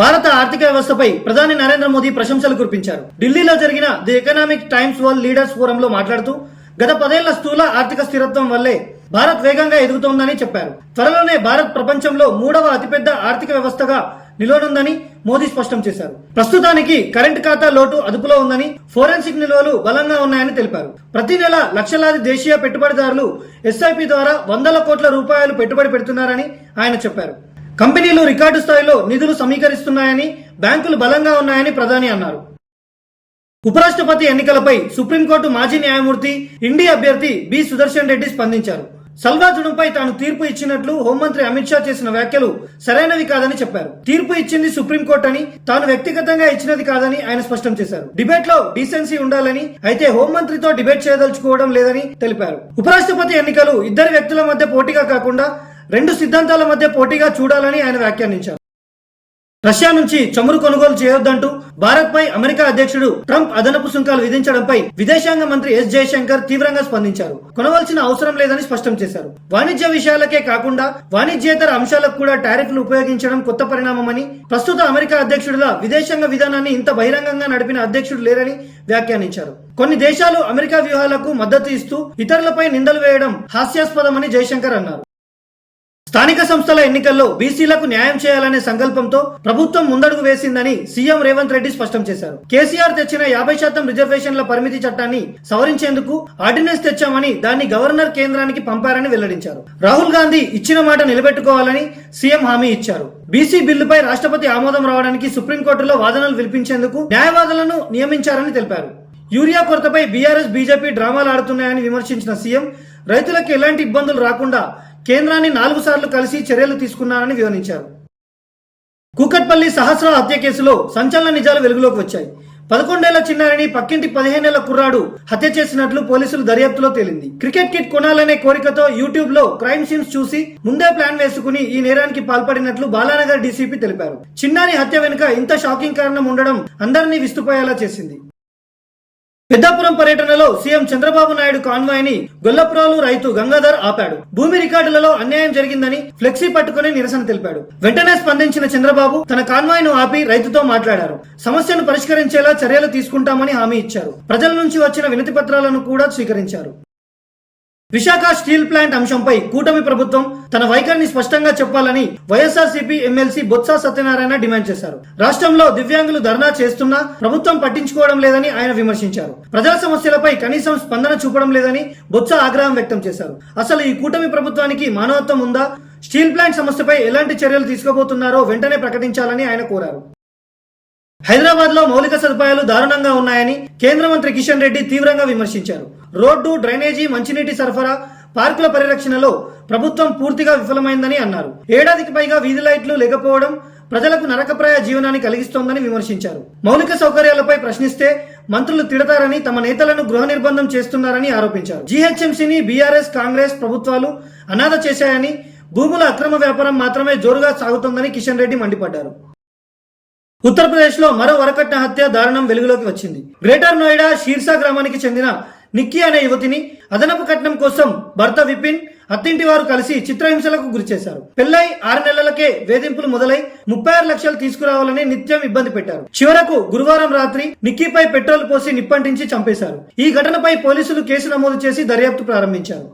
భారత ఆర్థిక వ్యవస్థపై ప్రధాని నరేంద్ర మోదీ ప్రశంసలు కురిపించారు. ఢిల్లీలో జరిగిన the economic times world leaders ఫోరంలో మాట్లాడుతూ గత పదేళ్ళ స్థూల ఆర్థిక స్థిరత్వం వల్లే భారత్ వేగంగా ఎదుగుతోందని చెప్పారు. త్వరలోనే భారత్ ప్రపంచంలో మూడవ అతిపెద్ద ఆర్థిక వ్యవస్థగా నిలవనుందని మోదీ స్పష్టం చేశారు. ప్రస్తుతానికి కరెంట్ ఖాతా లోటు అదుపులో ఉందని ఫోరెన్సిక్ నిల్వలు బలంగా ఉన్నాయని తెలిపారు. ప్రతి నెల లక్షలాది దేశీయ పెట్టుబడిదారులు ఎస్ఐపి ద్వారా వందల కోట్ల రూపాయలు పెట్టుబడి పెడుతున్నారని ఆయన చెప్పారు. కంపెనీలు రికార్డు స్థాయిలో నిధులు సమీకరిస్తున్నాయని బ్యాంకులు బలంగా ఉన్నాయని ప్రధాని అన్నారు. ఉపరాష్ట్రపతి ఎన్నికలపై సుప్రీంకోర్టు మాజీ న్యాయమూర్తి ఇండి అభ్యర్థి బి. సుదర్శన్ రెడ్డి స్పందించారు. సల్వాజుడంపై తాను తీర్పు ఇచ్చినట్లు హోంమంత్రి అమిత్ షా చేసిన వ్యాఖ్యలు సరైనవి కాదని చెప్పారు. తీర్పు ఇచ్చింది సుప్రీంకోర్టు అని తాను వ్యక్తిగతంగా ఇచ్చినది కాదని ఆయన స్పష్టం చేశారు. డిబేట్లో డీసెన్సీ ఉండాలని అయితే హోంమంత్రితో డిబేట్ చేయదలుచుకోవడం లేదని తెలిపారు. ఉపరాష్ట్రపతి ఎన్నికలు ఇద్దరు వ్యక్తుల మధ్య పోటీగా కాకుండా రెండు సిద్ధాంతాల మధ్య పోటీగా చూడాలని ఆయన వ్యాఖ్యానించారు. రష్యా నుంచి చమురు కొనుగోలు చేయొద్దంటూ భారత్పై అమెరికా అధ్యక్షుడు ట్రంప్ అదనపు సుంకాలు విధించడంపై విదేశాంగ మంత్రి ఎస్ జయశంకర్ తీవ్రంగా స్పందించారు. కొనవలసిన అవసరం లేదని స్పష్టం చేశారు. వాణిజ్య విషయాలకే కాకుండా వాణిజ్యేతర అంశాలకు కూడా టారిఫ్లు ఉపయోగించడం కొత్త పరిణామమని ప్రస్తుత అమెరికా అధ్యక్షుడిలా విదేశాంగ విధానాన్ని ఇంత బహిరంగంగా నడిపిన అధ్యక్షుడు లేరని వ్యాఖ్యానించారు. కొన్ని దేశాలు అమెరికా వ్యూహాలకు మద్దతు ఇస్తూ ఇతరులపై నిందలు వేయడం హాస్యాస్పదమని జయశంకర్ అన్నారు. స్థానిక సంస్థల ఎన్నికల్లో బీసీలకు న్యాయం చేయాలనే సంకల్పంతో ప్రభుత్వం ముందడుగు వేసిందని సీఎం రేవంత్ రెడ్డి స్పష్టం చేశారు. కేసీఆర్ తెచ్చిన యాభై శాతం రిజర్వేషన్ల పరిమితి చట్టాన్ని సవరించేందుకు ఆర్డినెన్స్ తెచ్చామని దాన్ని గవర్నర్ కేంద్రానికి పంపారని వెల్లడించారు. రాహుల్ గాంధీ ఇచ్చిన మాట నిలబెట్టుకోవాలని సీఎం హామీ ఇచ్చారు. బీసీ బిల్లుపై రాష్ట్రపతి ఆమోదం రావడానికి సుప్రీంకోర్టులో వాదనలు వినిపించేందుకు న్యాయవాదులను నియమించారని తెలిపారు. యూరియా కొరతపై బీఆర్ఎస్ బీజేపీ డ్రామాలు ఆడుతున్నాయని విమర్శించిన సీఎం రైతులకు ఎలాంటి ఇబ్బందులు రాకుండా కేంద్రాన్ని నాలుగు సార్లు కలిసి చర్యలు తీసుకున్నానని వివరించారు. కూకట్పల్లి సహస్ర హత్య కేసులో సంచలన నిజాలు వెలుగులోకి వచ్చాయి. పదకొండేళ్ళ చిన్నారిని పక్కింటి పదిహేనేళ్ళ కుర్రాడు హత్య చేసినట్లు పోలీసులు దర్యాప్తులో తేలింది. క్రికెట్ కిట్ కొనాలనే కోరికతో యూట్యూబ్లో క్రైమ్ సీన్స్ చూసి ముందే ప్లాన్ వేసుకుని ఈ నేరానికి పాల్పడినట్లు బాలానగర్ డీసీపీ తెలిపారు. చిన్నారి హత్య వెనుక ఇంత షాకింగ్ కారణం ఉండడం అందరినీ విస్తుపోయేలా చేసింది. పెద్దాపురం పర్యటనలో సీఎం చంద్రబాబు నాయుడు కాన్వాయ్ని గొల్లపురాలు రైతు గంగాధర్ ఆపాడు. భూమి రికార్డులలో అన్యాయం జరిగిందని ఫ్లెక్సీ పట్టుకుని నిరసన తెలిపాడు. వెంటనే స్పందించిన చంద్రబాబు తన కాన్వాయ్ను ఆపి రైతుతో మాట్లాడారు. సమస్యను పరిష్కరించేలా చర్యలు తీసుకుంటామని హామీ ఇచ్చారు. ప్రజల నుంచి వచ్చిన వినతి పత్రాలను కూడా స్వీకరించారు. విశాఖ స్టీల్ ప్లాంట్ అంశంపై కూటమి ప్రభుత్వం తన వైఖరిని స్పష్టంగా చెప్పాలని YSRCP MLC Botsa Satyanarayana demand చేశారు. రాష్ట్రంలో దివ్యాంగులు ధర్నా చేస్తున్నా ప్రభుత్వం పట్టించుకోవడం లేదని ఆయన విమర్శించారు. ప్రజా సమస్యలపై కనీసం స్పందన చూపడం లేదని బొత్స ఆగ్రహం వ్యక్తం చేశారు. అసలు ఈ కూటమి ప్రభుత్వానికి మానవత్వం ఉందా? స్టీల్ ప్లాంట్ సమస్యపై ఎలాంటి చర్యలు తీసుకోబోతున్నారో వెంటనే ప్రకటించాలని ఆయన కోరారు. హైదరాబాద్లో మౌలిక సదుపాయాలు దారుణంగా ఉన్నాయని కేంద్ర మంత్రి కిషన్ రెడ్డి తీవ్రంగా విమర్శించారు. రోడ్డు డ్రైనేజీ మంచినీటి సరఫరా పార్కుల పరిరక్షణలో ప్రభుత్వం పూర్తిగా విఫలమైందని అన్నారు. ఏడాదికి పైగా వీధి లైట్లు లేకపోవడం ప్రజలకు నరకప్రాయ జీవనాన్ని కలిగిస్తోందని విమర్శించారు. మౌలిక సౌకర్యాలపై ప్రశ్నిస్తే మంత్రులు తిడతారని తమ నేతలను గృహ నిర్బంధం చేస్తున్నారని ఆరోపించారు. జీహెచ్ఎంసీని బీఆర్ఎస్ కాంగ్రెస్ ప్రభుత్వాలు అనాథ చేశాయని భూముల అక్రమ వ్యాపారం మాత్రమే జోరుగా సాగుతోందని కిషన్ రెడ్డి మండిపడ్డారు. ఉత్తరప్రదేశ్లో మరో వరకట్న హత్య దారుణం వెలుగులోకి వచ్చింది. గ్రేటర్ నోయిడా షీర్సా గ్రామానికి చెందిన నిక్కీ అనే యువతిని అదనపు కట్నం కోసం భర్త విపిన్ అత్తింటి వారు కలిసి చిత్రహింసలకు గురిచేశారు పెళ్ళై ఆరు నెలలకే వేధింపులు మొదలై ముప్పై ఆరు లక్షలు తీసుకురావాలని నిత్యం ఇబ్బంది పెట్టారు. చివరకు గురువారం రాత్రి నిక్కీపై పెట్రోల్ పోసి నిప్పంటించి చంపేశారు. ఈ ఘటనపై పోలీసులు కేసు నమోదు చేసి దర్యాప్తు ప్రారంభించారు.